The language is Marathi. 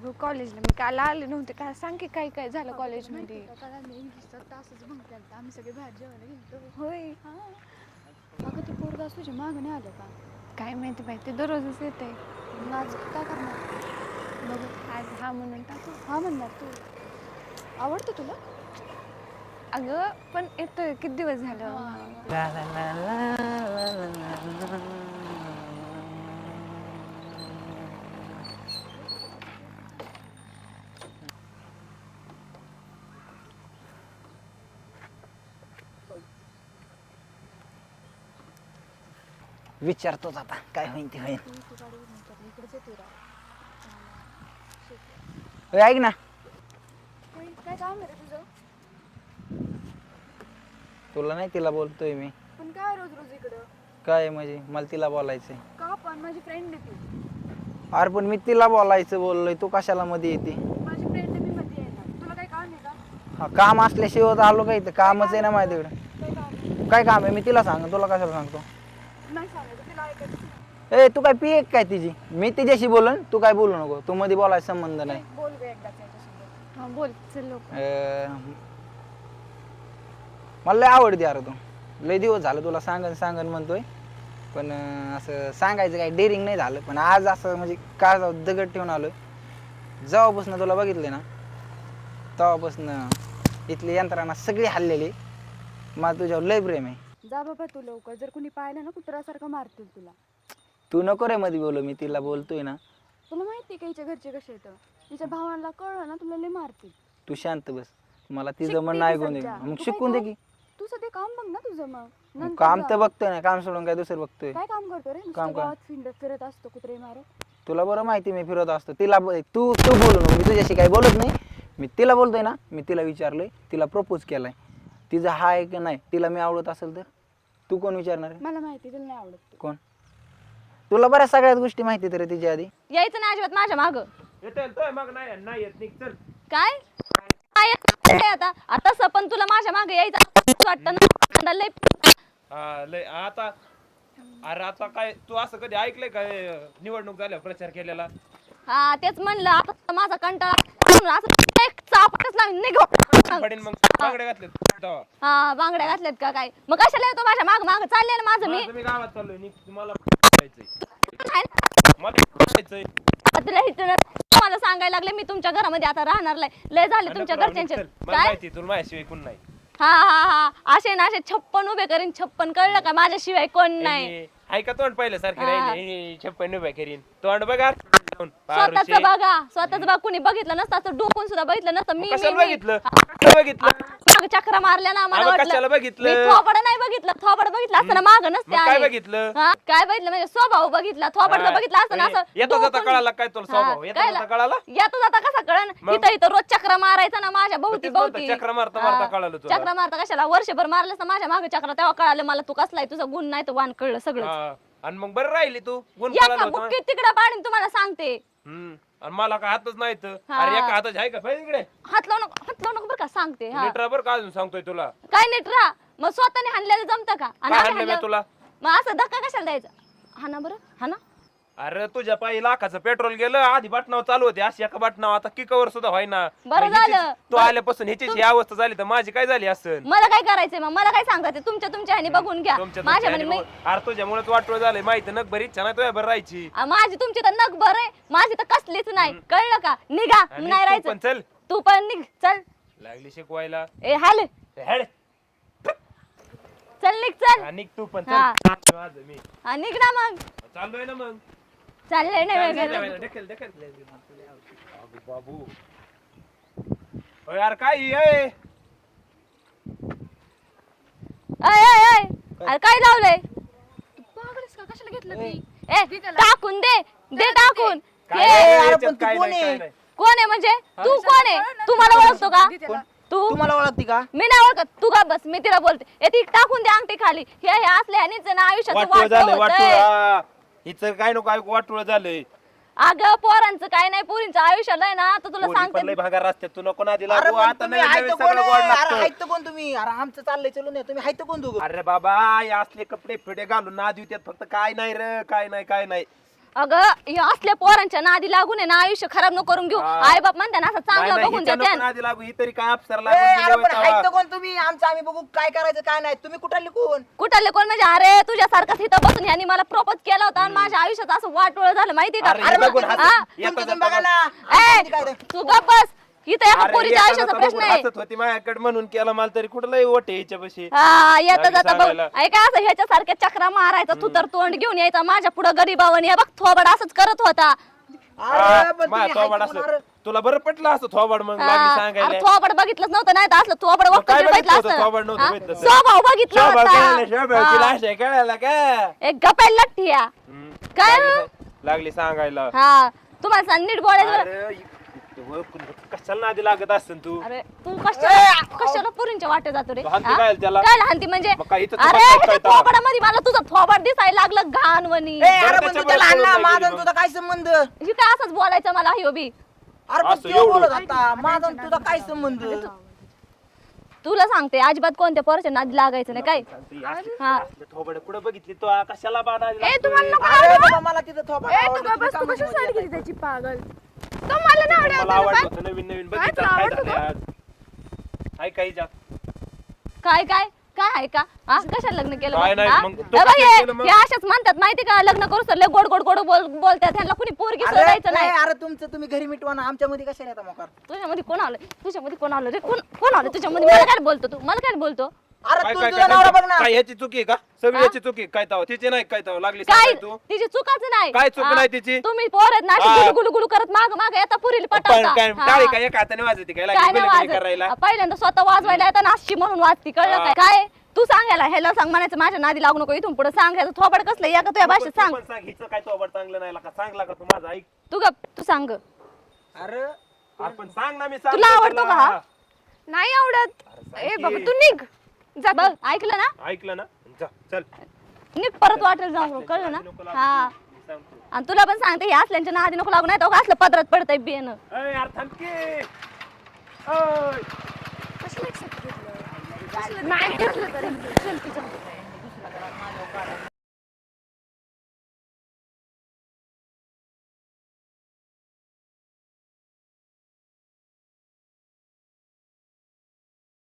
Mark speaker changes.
Speaker 1: अगं कॉलेजला मी काल आले नव्हते काय सांग की काय काय झालं कॉलेजमध्ये
Speaker 2: इंग्लिशचा तासच बंक केला आम्ही सगळे बाहेर जेवायला गेलो
Speaker 1: होय
Speaker 2: हा अगं ते पोरगा तुझ्या मागं नाही आलं का
Speaker 1: काय माहिती माहिती दररोजच येते
Speaker 2: आज काय करणार बघ
Speaker 1: आज हा म्हणून टाकू
Speaker 2: हा म्हणणार तू आवडतं तुला
Speaker 1: अगं पण येतोय किती दिवस झालं
Speaker 3: विचारतोच आता काय होईल ते होईल ऐक ना.
Speaker 2: काय काम आहे तुझं
Speaker 3: तुला नाही तिला बोलतोय मी.
Speaker 2: पण काय रोज रोज इकडं
Speaker 3: काय आहे म्हणजे मला तिला बोलायचंय.
Speaker 2: का पण माझी फ्रेंड आहे ती
Speaker 3: अरे पण मी तिला बोलायचं बोललोय तू कशाला मध्ये येते?
Speaker 2: माझी फ्रेंड मी मध्ये येणार तुला काम आहे का
Speaker 3: हा काम असल्याशिवाय तर आलो काय इथं? कामच आहे ना माझ्याकडे.
Speaker 2: काय काम आहे?
Speaker 3: काय काम आहे मी तिला सांग तुला कशाला सांगतो?
Speaker 2: नाही सांगायचं तिला ऐकायचं
Speaker 3: ए तू काय पी एक काय तिची? मी तिच्याशी बोलन तू काय बोलू नको. तू मध्ये बोलायचा संबंध नाही.
Speaker 2: बोल गे एकदा त्याच्यासोबत
Speaker 1: हा बोल चल लोक
Speaker 3: अं, मला लय आवडते अरे तू. लय दिवस झालं तुला सांगन सांगन म्हणतोय. पण अं, असं सांगायचं काही डेअरिंग नाही झालं. पण आज असं म्हणजे का दगड ठेवून आलोय. जेव्हापासून तुला बघितले ना तेव्हापासून इथली यंत्रणा सगळी हल्लेली. मला तुझ्यावर लय प्रेम आहे.
Speaker 2: जा बाबा तू लवकर. जर कोणी पाहिलं ना कुत्र्यासारखं मारतील तुला.
Speaker 3: तू नको रे मध्ये बोलू मी तिला बोलतोय ना.
Speaker 2: तुला माहिती का हिच्या घरचे कसे येतं तिच्या भावांना कळलं ना तुला लय मारतील.
Speaker 3: तू शांत बस. मला
Speaker 2: शिकते ती
Speaker 3: ऐकून दे.
Speaker 2: सध्या.
Speaker 3: मग
Speaker 2: तू काय
Speaker 3: शिकून दे की.
Speaker 2: तू सध्या काम बघ ना तुझं मग. नंतर
Speaker 3: काम
Speaker 2: जा.
Speaker 3: तर बघतोय ना काम सोडून काय दुसरं बघतोय.
Speaker 2: काय काम करतो रे? नुसतं
Speaker 3: काम कर.
Speaker 2: गावात फिरत फिरत असतो कुत्रे मारत
Speaker 3: तुला बरं माहिती मी फिरत असतो. तिला ब- तू तू बोलू नको मी तुझ्याशी काही बोलत नाही. मी तिला बोलतोय ना मी तिला विचारलंय तिला प्रपोज केलाय. तिचं हा आहे की नाही तिला मी आवडत असेल तर? तू कोण विचारणार आहे?
Speaker 2: मला माहिती तुला नाही आवडत तू.
Speaker 3: कोण? तुला बऱ्याच सगळ्याच गोष्टी माहिती तर तिच्या आधी.
Speaker 4: यायचं नाही अजिबात माझ्या माग.
Speaker 5: नाही नाही येत निघ चल.
Speaker 4: काय? आता? आता तसं पण तुला माझ्या मागे यायचं. वाटतं ना? लय
Speaker 5: हा लय आता अरे आता काय तू असं कधी ऐकलंय काय निवडणूक झाल्या प्रचार केलेला?
Speaker 4: हा तेच म्हणलं आता माझा कंटाळा असं एक चापटच निघ
Speaker 5: मग बांगड्या घातले तेव्हा.
Speaker 4: हा बांगड्या घातल्यात का काय? मग कशाला येतो माझ्या माग? माग चालले ना माझं मी
Speaker 5: माझं मी. गावात चाललोय तुम्हाला जायचंय
Speaker 4: काय ना?
Speaker 5: मला जायचंय
Speaker 4: आता मला सांगायला लागले मी तुमच्या घरामध्ये आता राहणार नाही लय झाले तुमच्या
Speaker 5: नको राहू, निघ
Speaker 4: घरच्यांचे.
Speaker 5: चल. मला
Speaker 4: काय?
Speaker 5: माहिती तुला माझ्याशिवाय कोण नाही.
Speaker 4: हा हा हा. असे ना असे छप्पन उभे करीन छप्पन कळलं का माझ्याशिवाय कोण नाही?
Speaker 5: हे, हाय का तोंड पहिलं सारखे
Speaker 4: हा.
Speaker 5: राहिले छप्पन उभ्या करीन. तोंड बघा.
Speaker 4: स्वतःच बघा स्वतःच बघा कुणी बघितलं नसतं डोकून सुद्धा बघितलं नसतं मी
Speaker 5: कशाला
Speaker 4: मी- मी.
Speaker 5: बघितलं कशाला बघितलं
Speaker 4: मागं चक्रा मारल्या ना मला
Speaker 5: अगं,
Speaker 4: वाटलं
Speaker 5: कशाला बघितलं?
Speaker 4: मी थोबड नाही बघितलं थोबड बघितलं असतं ना माग नसते
Speaker 5: मग काय
Speaker 4: आले.
Speaker 5: बघितलं?
Speaker 4: हा? काय बघितलं म्हणजे स्वभाव बघितला थोबड
Speaker 5: हा.
Speaker 4: बघितलं असतं ना
Speaker 5: म्हणजे
Speaker 4: असं
Speaker 5: येता जाता
Speaker 4: डोकून-
Speaker 5: कळाला काय तुला
Speaker 4: हा,
Speaker 5: स्वभाव? येता
Speaker 4: कळलं.
Speaker 5: जाता कळाला?
Speaker 4: येता जाता कसा कळण
Speaker 5: मग?
Speaker 4: इथं इथं रोज चक्रा मारायचा ना माझ्या भोवती
Speaker 5: तेच म्हणतो,
Speaker 4: भोवती
Speaker 5: चक्रा मारता
Speaker 4: हा.
Speaker 5: मारता कळालं तुला.
Speaker 4: चक्रा मारता कशाला वर्षभर मारलंस ना माझ्या मागे चक्रा तेव्हा कळालं मला तू कसलाय तुझा गुण नाही तर वाण कळलं सगळं
Speaker 5: हा. आणि मग बरं राहिली तू. गुण
Speaker 4: का. बुक्की तिकडे पाडून तुम्हाला सांगते.
Speaker 5: हम्म. आणि मला काय हातच नाही तर
Speaker 4: हा.
Speaker 5: अरे एका हाताची आहे का पाहिजे इकडे?
Speaker 4: हात लावू नको हात लावू नको बरं का सांगते हा.
Speaker 5: लिटर बरं का अजून सांगतोय तुला.
Speaker 4: काय नीट राहा. मग स्वतःने हाणलेलं जमतं का? आणि
Speaker 5: काय
Speaker 4: आम्ही
Speaker 5: हाणलं मी
Speaker 4: हाणलं-
Speaker 5: तुला?
Speaker 4: मग असं धक्का कशाला द्यायचा? हा ना बरं हा ना
Speaker 5: अरे तुझ्या पायी लाखाचं पेट्रोल गेलं आधी बटनावर चालू होते अशी एका बटनावर आता किकावर सुद्धा व्हायना.
Speaker 4: बरं
Speaker 5: मग हिचीच-
Speaker 4: झालं.
Speaker 5: तू
Speaker 4: बरं.
Speaker 5: आल्यापासून ह्याची ही अवस्था झाली तर माझी काय झाली असेल?
Speaker 4: मला काय करायचंय मग? मला काय सांगता ते? तुमच्या तुमच्या ह्याने बघून घ्या.
Speaker 5: तुमच्या
Speaker 4: माझ्या म्हणे
Speaker 5: बघ. अरे तुझ्यामुळेच वाटोळ झालंय. माहिती नक बरी इच्छा नाही तुझ्या बरं राहायची.
Speaker 4: आ, माझी तुमची तर नग बरं आहे. माझी तर कसलीच नाही. कळलं का? निघा.
Speaker 5: आणि
Speaker 4: नाही
Speaker 5: तू
Speaker 4: राहायचं.
Speaker 5: पण चल.
Speaker 4: तू पण निघ. चल.
Speaker 5: लागली शिकवायला.
Speaker 4: ए हाल.
Speaker 5: हेड.
Speaker 4: चल निघ चल.
Speaker 5: निघ तू पण.
Speaker 4: हा.
Speaker 5: चल माझं मी.
Speaker 4: हा, निघ ना मग.
Speaker 5: चाललोय ना मग.
Speaker 4: चाललंय.
Speaker 5: अगं बाबू यार काय ही, ए?
Speaker 4: अय अय अय. अरे काय लावलंय?
Speaker 2: पागलच का? कशाला घेतलं ती
Speaker 4: ए टाकून दे. दे टाकून.
Speaker 5: काय
Speaker 4: हे,
Speaker 5: नाही,
Speaker 3: अरे
Speaker 5: याच्यात
Speaker 3: पण तू
Speaker 5: काय
Speaker 3: कोण
Speaker 5: नाही,
Speaker 3: आहे?
Speaker 5: नाही.
Speaker 4: कोण आहे म्हणजे? तू कोण आहे? तू मला ओळखतो का. तू?
Speaker 3: तुम्हाला ओळखती का?
Speaker 4: मी नाही ओळखत. तू का बस. मी तिला बोलते. ए ती टाकून दे अंगठी खाली. हे हे असले ह्यानीच ना.
Speaker 5: हा. हिचं काय नको ऐकू वाटोळं झालंय.
Speaker 4: अगं पोरांचं काय नाही पोरींचं आयुष्याला आहे ना तर तुला
Speaker 5: पोरी पण
Speaker 4: सांगते
Speaker 5: लय भागार रस्त्यात तू नको ना दिला
Speaker 3: अरे पण
Speaker 5: आता
Speaker 3: तुम्ही
Speaker 5: नवीन
Speaker 3: हायत
Speaker 5: नवीन
Speaker 3: कोण
Speaker 5: सगळं गोड
Speaker 3: आहे? अरे
Speaker 5: लागतं.
Speaker 3: हायत कोण तुम्ही? अरे आमचं चाललंय चलून नाही तुम्ही हायत कोण दोघं?
Speaker 5: अरे बाबा हे असले कपडे फिडे घालून ना देऊ त्यात फक्त काय नाही रे काय नाही काय नाही.
Speaker 4: अगं या असल्या पोरांच्या नादी लागून आहे ना आयुष्य खराब न करून घेऊ.
Speaker 5: हा.
Speaker 4: आई बाप म्हणते ना असं
Speaker 5: नाही,
Speaker 4: चांगलं
Speaker 5: नाही,
Speaker 4: बघून
Speaker 5: हिच्या नको नादी लागू ही तरी काय अप्सरा
Speaker 6: ए,
Speaker 5: लागून
Speaker 6: अरे पण कोण तुम्ही? आमचं आम्ही बघू काय करायचं काय नाही. तुम्ही कुठं लिखून
Speaker 4: कुठले कोण म्हणजे अरे तुझ्यासारखंच इथं बसून यांनी मला प्रपोज केला होता आणि माझ्या आयुष्यात असं वाटोळ झालं माहिती का?
Speaker 5: अरे, हे बघून
Speaker 4: हा?
Speaker 6: तुमचं तुम्ही बघा ना. काय ते-
Speaker 4: तू गप्प बस. इथं एका
Speaker 5: अरे,
Speaker 4: पोरीच्या आयुष्याचा प्रश्न आहे.
Speaker 5: हसत होती माझ्याकडे म्हणून केला मला तरी कुठं लय ओटे
Speaker 4: हा येता जाता बघ.
Speaker 5: सांगायला.
Speaker 4: ऐका असं ह्याच्यासारख्या चक्रा मारायचा तू तर तोंड घेऊन यायचा माझ्या पुढे गरीबावणी हे बघ थोबड असंच करत होता.
Speaker 6: अरे पण तुम्ही
Speaker 5: थोबाड असं. तुला बरं पटलं असं थोबाड मग लागली
Speaker 4: हा,
Speaker 5: सांगायला?
Speaker 4: अरे थोबड बघितलंच नव्हतं नाही तर असलं थोबड
Speaker 5: मग काय बघितलं
Speaker 4: बघितलं
Speaker 5: होतं? थोबाड नव्हतं
Speaker 4: असतं
Speaker 5: बघितलं.
Speaker 4: हा? स्वभाव बघितला
Speaker 5: शोभा केला,
Speaker 4: होता
Speaker 5: शोभा
Speaker 4: हा.
Speaker 5: केला, अशा कळायला का?
Speaker 4: एक गपायला लठ्ठिया
Speaker 5: हम्म.
Speaker 4: काय?
Speaker 5: लागली- लागली सांगायला.
Speaker 4: हा. तुम्हाला सांग नीट बोलायचं
Speaker 5: अरे, कशाला नादी लागत असतं तू?
Speaker 4: अरे तू कशाला कशाला पुरींच्या वाटे जातो रे?
Speaker 5: तू हाणती
Speaker 4: हा?
Speaker 5: काय त्याला?
Speaker 4: काय हानती म्हणजे?
Speaker 5: मग काय इथं
Speaker 4: अरे
Speaker 5: तुला काय
Speaker 4: ह्याच्या
Speaker 5: कळतं?
Speaker 4: थोबाडामध्ये मला तुझं थोबाड दिसायला लागलं घाणवणी
Speaker 6: ए, अरे पण
Speaker 5: त्याच्या
Speaker 6: तू त्याला
Speaker 5: बाहेर
Speaker 6: आणला
Speaker 5: पडून
Speaker 6: माझा
Speaker 5: नाही
Speaker 6: आणि
Speaker 5: गेली
Speaker 6: तुझा काय संबंध?
Speaker 4: ही काय असंच बोलायचं मला ह्यो बी?
Speaker 6: अरे पण
Speaker 5: असं
Speaker 6: त्यो
Speaker 5: एवढं.
Speaker 6: बोलत होता. माझा आणि तुझा काय संबंध?
Speaker 4: तुला सांगते अजिबात कोणत्या पोराच्या नादी लागायचं नाही काय? हा.
Speaker 5: थोबड कुठं बघितली तू? कशाला
Speaker 2: ए? तुम्हाला नको
Speaker 6: अरे बाबा, मला तिथं थोपा
Speaker 2: त्याची पागल? तुम्हाला नाही आवडत
Speaker 5: मला
Speaker 2: होतं
Speaker 5: आवडलं
Speaker 2: ना
Speaker 5: होतं नवीन नवीन
Speaker 2: काय तुला
Speaker 5: काय आज? काही
Speaker 4: काय काय? काय आहे का? हा कशाला लग्न केलं
Speaker 5: काय? नाही,
Speaker 4: हा?
Speaker 5: मग तू
Speaker 4: बघ
Speaker 5: कशाला केलं मग?
Speaker 4: अशाच म्हणतात माहिती का? लग्न करू सर गोड गोड गोड बोल बोलतात. त्यांना कुणी पोरगी
Speaker 6: अरे
Speaker 4: सोडायचं नाही
Speaker 6: अरे तुमचं तुम्ही घरी मिटवा ना. आमच्यामध्ये कशाला येता मोकार?
Speaker 4: तुझ्यामध्ये कोण आलं? तुझ्यामध्ये कोण आलं रे? कोण कोण आलं तुझ्यामध्ये? मला काय बोलतो तू? मला काय बोलतो?
Speaker 6: अरे
Speaker 5: काय
Speaker 6: तू
Speaker 5: काय
Speaker 6: तुझा नवरा बघ ना.
Speaker 5: काय ह्याची चुकी आहे का? सगळी
Speaker 4: हा?
Speaker 5: ह्याची चुकी आहे. काय ताव? तिची नाही काय ताव? लागली
Speaker 4: काय?
Speaker 5: सांगाय तू?
Speaker 4: तिची चुकाच नाही.
Speaker 5: काय चूक
Speaker 4: हा?
Speaker 5: नाही तिची?
Speaker 4: तुम्ही पोर आहेत ना अशी
Speaker 5: हा.
Speaker 4: गुलू गुलू गुलू करत माग माग येता पुरील
Speaker 5: पण
Speaker 4: पटावता
Speaker 5: काय. टाळी काय एका हाताने वाजवते काय?
Speaker 4: काय
Speaker 5: लागली
Speaker 4: नाही
Speaker 5: गुली गुली करायला.
Speaker 4: वाजत पहिल्यांदा स्वतः वाजवायला येतं नाशी म्हणून वाजती कळलं. काय? काय? तू सांगायला ह्याला सांग म्हणायचं माझ्या नादी लागू नको इथून पुढे सांगायचं थोबड कसलं या का तुझ्या भाषेत सांग.
Speaker 5: सांग हिचं काय थोबड चांगलं नाही सांग तू माझा ऐक.
Speaker 4: तू गप तू सांग
Speaker 6: अरे
Speaker 5: आपण सांग ना मी
Speaker 4: तुला
Speaker 5: सांगतो
Speaker 4: आवडतो का हा?
Speaker 1: नाही आवडत. ए बाबा. तू निघ. जा
Speaker 4: बघ ऐकलं ना?
Speaker 5: ऐकलं ना? जा चल.
Speaker 4: नीट परत वाटेल जाऊ कळलं ना?
Speaker 5: लागू.
Speaker 4: हा.
Speaker 5: तू. मी सांगतो.
Speaker 4: आणि तुला पण सांगते हे असल्यांच्या नादी नको लागू नाही तर असलं पदरात पडतंय बेन
Speaker 5: अय, यार थांब की.
Speaker 1: नाही